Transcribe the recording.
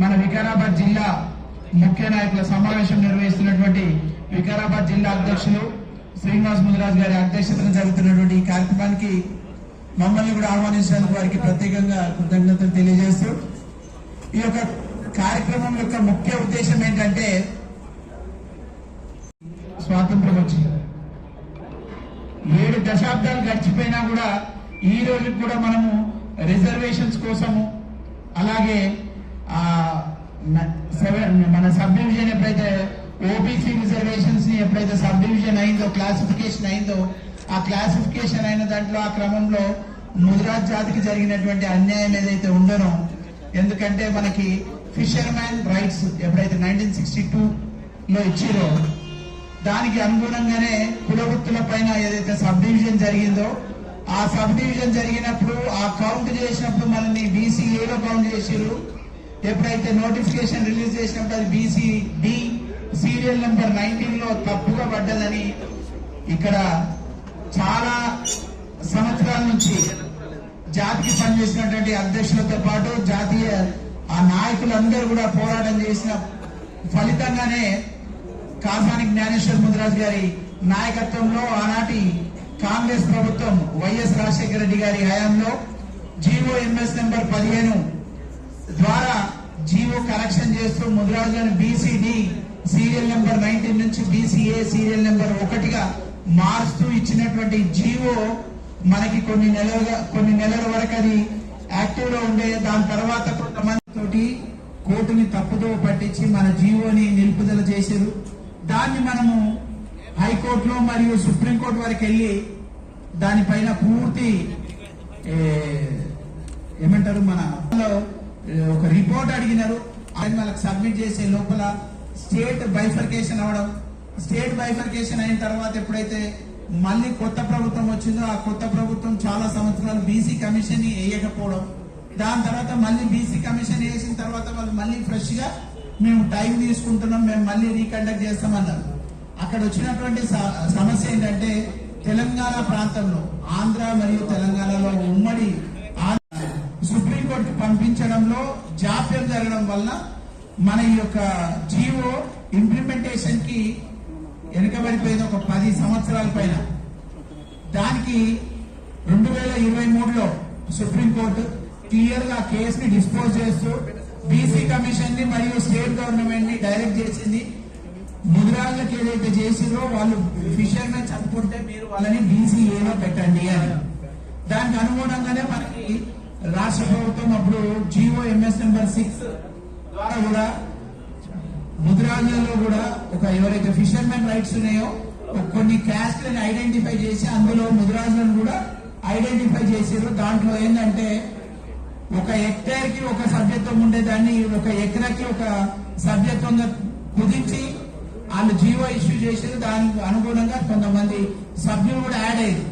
మన వికారాబాద్ జిల్లా ముఖ్య నాయకుల సమావేశం నిర్వహిస్తున్నటువంటి వికారాబాద్ జిల్లా అధ్యక్షులు శ్రీనివాస్ ముదిరాజ్ గారి అధ్యక్షతన జరుగుతున్నటువంటి ఈ కార్యక్రమానికి మమ్మల్ని కూడా ఆహ్వానించినందుకు వారికి ప్రత్యేకంగా కృతజ్ఞతలు తెలియజేస్తూ ఈ యొక్క కార్యక్రమం యొక్క ముఖ్య ఉద్దేశం ఏంటంటే స్వాతంత్రం వచ్చింది. ఏడు దశాబ్దాలు గడిచిపోయినా కూడా ఈ రోజు కూడా మనము రిజర్వేషన్స్ కోసము అలాగే మన సబ్ డివిజన్ ఎప్పుడైతే ఓబీసీ రిజర్వేషన్స్ని ఎప్పుడైతే సబ్ డివిజన్ అయిందో క్లాసిఫికేషన్ అయిందో ఆ క్లాసిఫికేషన్ అయిన దాంట్లో ఆ క్రమంలో ముదిరాజ్ జాతికి జరిగినటువంటి అన్యాయం ఏదైతే ఉండనో ఎందుకంటే మనకి ఫిషర్ మ్యాన్ రైట్స్ ఎప్పుడైతే నైన్టీన్ సిక్స్టీ టూ లో ఇచ్చిరో దానికి అనుగుణంగానే కులవృత్తుల పైన ఏదైతే సబ్ డివిజన్ జరిగిందో ఆ సబ్ డివిజన్ జరిగినప్పుడు ఆ కౌంట్ చేసినప్పుడు మనల్ని బీసీఏలో కౌంట్ చేసిరు ఎప్పుడైతే నోటిఫికేషన్ రిలీజ్ చేసినప్పుడు అది బీసీ డి సీరియల్ నెంబర్ నైన్టీన్లో తప్పుగా పడ్డదని ఇక్కడ చాలా సంవత్సరాల నుంచి జాతికి పనిచేసినటువంటి అధ్యక్షులతో పాటు జాతీయ ఆ నాయకులందరూ కూడా పోరాటం చేసిన ఫలితంగానే కాసాని జ్ఞానేశ్వర్ ముదిరాజ్ గారి నాయకత్వంలో ఆనాటి కాంగ్రెస్ ప్రభుత్వం వైఎస్ రాజశేఖర రెడ్డి గారి హయాంలో జీవో ఎంఎస్ నెంబర్ పదిహేను కరెక్షన్ చేస్తూ ముదిరాజులను బీసీడి సీరియల్ నెంబర్ నైన్టీన్ నుంచి బీసీఏ సీరియల్ నెంబర్ ఒకటిగా మారుస్తూ ఇచ్చినటువంటి జీవో మనకి కొన్ని నెలలుగా కొన్ని నెలల వరకు అది యాక్టివ్లో ఉండే. దాని తర్వాత కొంతమంది తోటి కోర్టుని తప్పుదో పట్టించి మన జీవోని నిలుపుదల చేశారు. దాన్ని మనము హైకోర్టులో మరియు సుప్రీంకోర్టు వరకు వెళ్ళి దానిపైన పూర్తి ఏమంటారు మన ఒక రిపోర్ట్ అడిగినారు. వాళ్ళకి సబ్మిట్ చేసే లోపల స్టేట్ బైఫర్కేషన్ అవడం స్టేట్ బైఫర్కేషన్ అయిన తర్వాత ఎప్పుడైతే మళ్ళీ కొత్త ప్రభుత్వం వచ్చిందో ఆ కొత్త ప్రభుత్వం చాలా సంవత్సరాలు బీసీ కమిషన్ని వేయకపోవడం దాని తర్వాత మళ్ళీ బీసీ కమిషన్ వేసిన తర్వాత వాళ్ళు మళ్ళీ ఫ్రెష్గా మేము టైం తీసుకుంటున్నాం మేము మళ్ళీ రీకండక్ట్ చేస్తామన్నారు. అక్కడ వచ్చినటువంటి సమస్య ఏంటంటే తెలంగాణ ప్రాంతంలో ఆంధ్ర మరియు తెలంగాణలో ఉమ్మడి ఆంధ్ర సుప్రీంకోర్టుకి పంపించడంలో జాప్యం జరగడం వల్ల మన ఈ యొక్క జీవో ఇంప్లిమెంటేషన్కి వెనుకబడిపోయింది ఒక పది సంవత్సరాల పైన. దానికి రెండు వేల ఇరవై మూడులో సుప్రీంకోర్టు క్లియర్గా కేసుని డిస్పోజ్ చేస్తూ బీసీ కమిషన్ని మరియు స్టేట్ గవర్నమెంట్ని డైరెక్ట్ చేసింది. ముదిరాళ్ళకి ఏదైతే చేసిందో వాళ్ళు ఫిషర్మెన్ చంపుకుంటే మీరు వాళ్ళని బీసీఏలో పెట్టండి అని. దానికి అనుగుణంగానే మనకి రాష్ట్ర ప్రభుత్వం అప్పుడు జీవో ఎంఎస్ నెంబర్ సిక్స్ ద్వారా కూడా ముద్రాలలో కూడా ఒక ఎవరైతే ఫిషర్మెన్ రైట్స్ ఉన్నాయో కొన్ని క్యాస్ట్లను ఐడెంటిఫై చేసి అందులో ముద్రాజులను కూడా ఐడెంటిఫై చేసారు దాంట్లో ఏంటంటే ఒక హెక్టేర్కి ఒక సభ్యత్వం ఉండేదాన్ని ఒక ఎకరాకి ఒక సభ్యత్వంగా కుదించి వాళ్ళు జీవో ఇష్యూ చేసారు దానికి అనుగుణంగా కొంతమంది సభ్యులు కూడా యాడ్ అయ్యారు.